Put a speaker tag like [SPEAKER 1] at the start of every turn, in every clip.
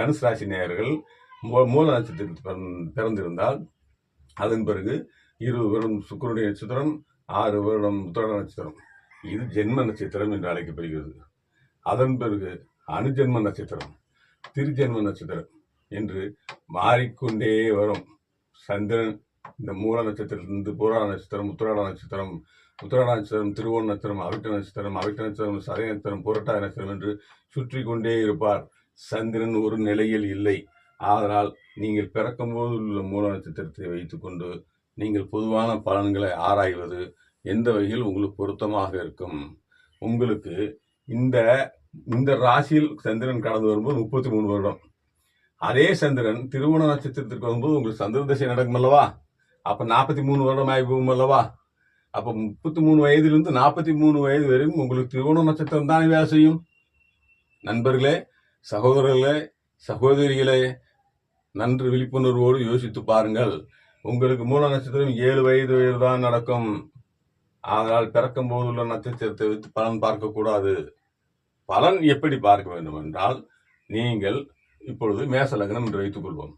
[SPEAKER 1] தனுசு ராசி நேயர்கள் மூ- மூல நட்சத்திரத்தில் பிறந்- பிறந்திருந்தால் அதன் பிறகு இரு வருடம் சுக்கரனுடைய நட்சத்திரம் ஆறு வருடம் உத்திராட நட்சத்திரம். இது ஜென்ம நட்சத்திரம் என்று அழைக்கப்படுகிறது. அதன் பிறகு அணுஜென்ம நட்சத்திரம் திருஜென்ம நட்சத்திரம் என்று மாறிக்கொண்டே வரும். சந்திரன் இந்த மூல நட்சத்திரத்திலிருந்து பூராட நட்சத்திரம் உத்திராட நட்சத்திரம் உத்திராட நட்சத்திரம் திருவோண நட்சத்திரம் அவிட்ட நட்சத்திரம் அவிட்ட நட்சத்திரம் சதய நட்சத்திரம் புரட்டாய நட்சத்திரம் என்று சுற்றி கொண்டே இருப்பார். சந்திரன் ஒரு நிலையில் இல்லை. ஆதலால் நீங்கள் பிறக்கும்போது உள்ள மூல நட்சத்திரத்தை வைத்துக்கொண்டு நீங்கள் பொதுவான பலன்களை ஆராய்வது எந்த வகையில் உங்களுக்கு பொருத்தமாக இருக்கும்? உங்களுக்கு இந்த இந்த ராசியில் சந்திரன் கடந்து வரும்போது முப்பத்தி மூணு வருடம். அதே சந்திரன் திருவோண நட்சத்திரத்திற்கு வரும்போது உங்களுக்கு சந்திர தசை நடக்கும் அல்லவா? அப்போ நாற்பத்தி மூணு வருடம் ஆகி போகும் அல்லவா? அப்போ முப்பத்தி மூணு வயதிலிருந்து நாற்பத்தி மூணு வயது வரைக்கும் உங்களுக்கு திருவோண நட்சத்திரம் தானே வேலை செய்யும்? நண்பர்களே சகோதரர்களே சகோதரிகளே நன்று விழிப்புணர்வோடு யோசித்து பாருங்கள். உங்களுக்கு மூல நட்சத்திரம் ஏழு வயது வயது தான் நடக்கும். அதனால் பிறக்கும் போதுள்ள நட்சத்திரத்தை வைத்து பலன் பார்க்கக்கூடாது. பலன் எப்படி பார்க்க வேண்டும் என்றால் நீங்கள் இப்பொழுது மேச லக்னம் என்று வைத்துக்கொள்வோம்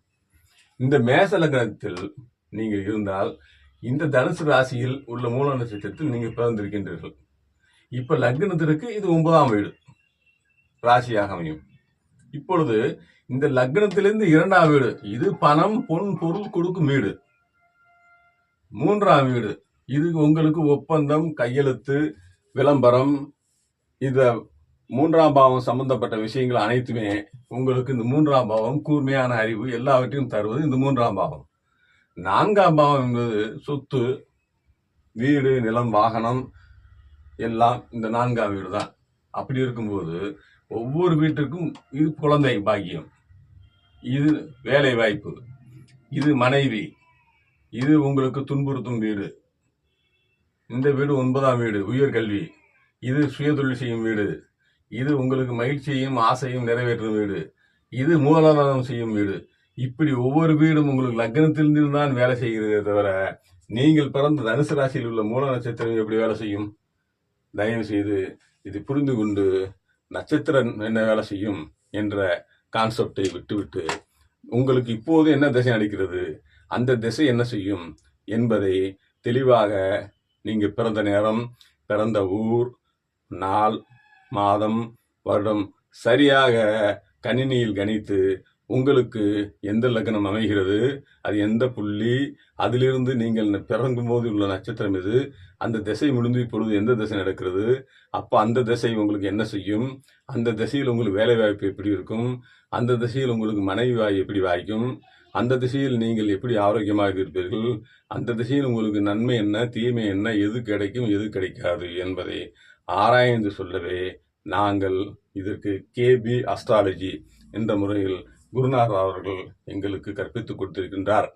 [SPEAKER 1] இந்த மேச லக்னத்தில் நீங்கள் இருந்தால் இந்த தனுசு ராசியில் உள்ள மூல நட்சத்திரத்தில் நீங்கள் பிறந்திருக்கின்றீர்கள். இப்போ லக்னத்திற்கு இது ஒன்பதாம் வீடு. ராசியாக அமையும். இப்பொழுது இந்த லக்னத்திலிருந்து இரண்டாம் வீடு இது பணம் பொன் பொருள் கொடுக்கும் வீடு. மூன்றாம் வீடு இது உங்களுக்கு ஒப்பந்தம் கையெழுத்து விளம்பரம். இந்த மூன்றாம் பாவம் சம்பந்தப்பட்ட விஷயங்கள் அனைத்துமே உங்களுக்கு இந்த மூன்றாம் பாவம் கூர்மையான அறிவு எல்லாவற்றையும் தருவது இந்த மூன்றாம் பாவம். நான்காம் பாவம் என்பது சொத்து வீடு நிலம் வாகனம் எல்லாம் இந்த நான்காம் வீடு தான் அப்படி இருக்கும்போது ஒவ்வொரு வீட்டுக்கும் இது குழந்தை பாக்கியம். இது வேலை வாய்ப்பு இது மனைவி. இது உங்களுக்கு துன்புறுத்தும் வீடு. இந்த வீடு ஒன்பதாம் வீடு உயர்கல்வி இது சுயதொழில் செய்யும் வீடு. இது உங்களுக்கு மகிழ்ச்சியையும் ஆசையும் நிறைவேற்றும் வீடு. இது மூலாதாரம் செய்யும் வீடு. இப்படி ஒவ்வொரு வீடும் உங்களுக்கு லக்னத்திலிருந்து தான் வேலை செய்கிறதே தவிர நீங்கள் பிறந்த தனுசு ராசியில் உள்ள மூல நட்சத்திரம் எப்படி வேலை செய்யும்? தயவு செய்து இது புரிந்து கொண்டு நட்சத்திரம் என்ன வேலை செய்யும் என்ற கான்செப்டை விட்டுவிட்டு உங்களுக்கு இப்போது என்ன திசை நடக்கிறது அந்த திசை என்ன செய்யும் என்பதை தெளிவாக நீங்கள் பிறந்த நேரம் பிறந்த ஊர் நாள் மாதம் வருடம் சரியாக கணினியில் கணித்து உங்களுக்கு எந்த லக்னம் அமைகிறது? அது எந்த புள்ளி? அதிலிருந்து நீங்கள் பிறங்கும் போது உள்ள நட்சத்திரம் இது அந்த திசை முடிந்து இப்பொழுது எந்த திசை நடக்கிறது? அப்போ அந்த திசை உங்களுக்கு என்ன செய்யும்? அந்த திசையில் உங்களுக்கு வேலை வாய்ப்பு எப்படி இருக்கும்? அந்த திசையில் உங்களுக்கு மனைவி வாய் எப்படி வாய்க்கும்? அந்த திசையில் நீங்கள் எப்படி ஆரோக்கியமாக இருப்பீர்கள்? அந்த திசையில் உங்களுக்கு நன்மை என்ன? தீமை என்ன? எது கிடைக்கும்? எது கிடைக்காது? என்பதை ஆராய்ந்து சொல்லவே நாங்கள் இதற்கு கேபி அஸ்ட்ராலஜி என்ற முறையில் குருநாதர் அவர்கள் எங்களுக்கு கற்பித்துக் கொடுத்திருக்கின்றார்.